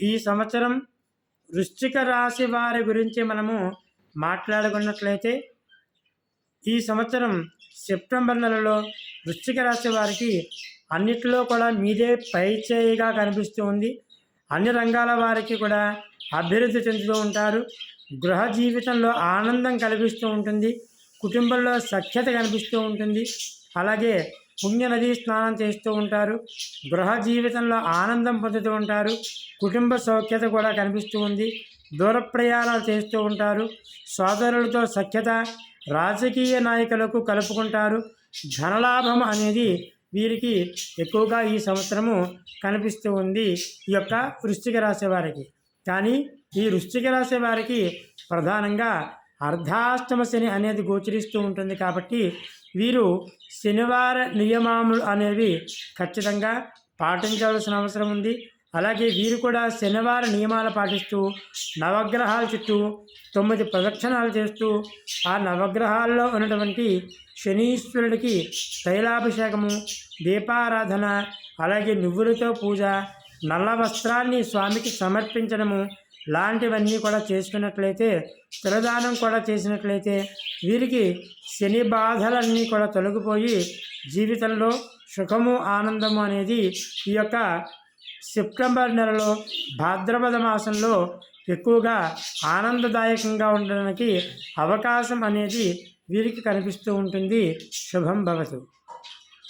ఈ సంవత్సరం వృశ్చిక రాశి వారి గురించి మనము మాట్లాడుకున్నట్లయితే ఈ సంవత్సరం సెప్టెంబర్ నెలలో వృశ్చిక రాశి వారికి అన్నిటిలో కూడా మీదే పై చేయిగా కనిపిస్తూ ఉంది. అన్ని రంగాల వారికి కూడా అభివృద్ధి చెందుతూ ఉంటారు. గృహ జీవితంలో ఆనందం కలిగిస్తూ ఉంటుంది. కుటుంబంలో సఖ్యత కనిపిస్తూ ఉంటుంది. అలాగే పుణ్య నది స్నానం చేస్తూ ఉంటారు. గృహ జీవితంలో ఆనందం పొందుతూ ఉంటారు. కుటుంబ సౌఖ్యత కూడా కనిపిస్తూ ఉంది. దూర ప్రయాణాలు చేస్తూ ఉంటారు. సోదరులతో సఖ్యత రాజకీయ నాయకులకు కలుపుకుంటారు. ధనలాభం అనేది వీరికి ఎక్కువగా ఈ సంవత్సరము కనిపిస్తూ ఉంది ఈ యొక్క వృశ్చిక రాశి వారికి. కానీ ఈ వృశ్చిక రాశి వారికి ప్రధానంగా అర్ధాష్టమ శని అనేది గోచరిస్తూ ఉంటుంది కాబట్టి వీరు శనివార నియమాములు అనేవి ఖచ్చితంగా పాటించవలసిన అవసరం ఉంది. అలాగే వీరు కూడా శనివార నియమాలు పాటిస్తూ నవగ్రహాల చుట్టూ తొమ్మిది ప్రదక్షిణాలు చేస్తూ ఆ నవగ్రహాల్లో ఉన్నటువంటి శనీశ్వరుడికి తైలాభిషేకము దీపారాధన అలాగే నువ్వులతో పూజ నల్ల వస్త్రాన్ని స్వామికి సమర్పించడము లాంటివన్నీ కూడా చేసుకున్నట్లయితే తిరదానం కూడా చేసినట్లయితే వీరికి శని బాధలన్నీ కూడా తొలగిపోయి జీవితంలో సుఖము ఆనందము అనేది ఈ యొక్క సెప్టెంబర్ నెలలో భాద్రపద మాసంలో ఎక్కువగా ఆనందదాయకంగా ఉండడానికి అవకాశం అనేది వీరికి కనిపిస్తూ ఉంటుంది. శుభం భవతు.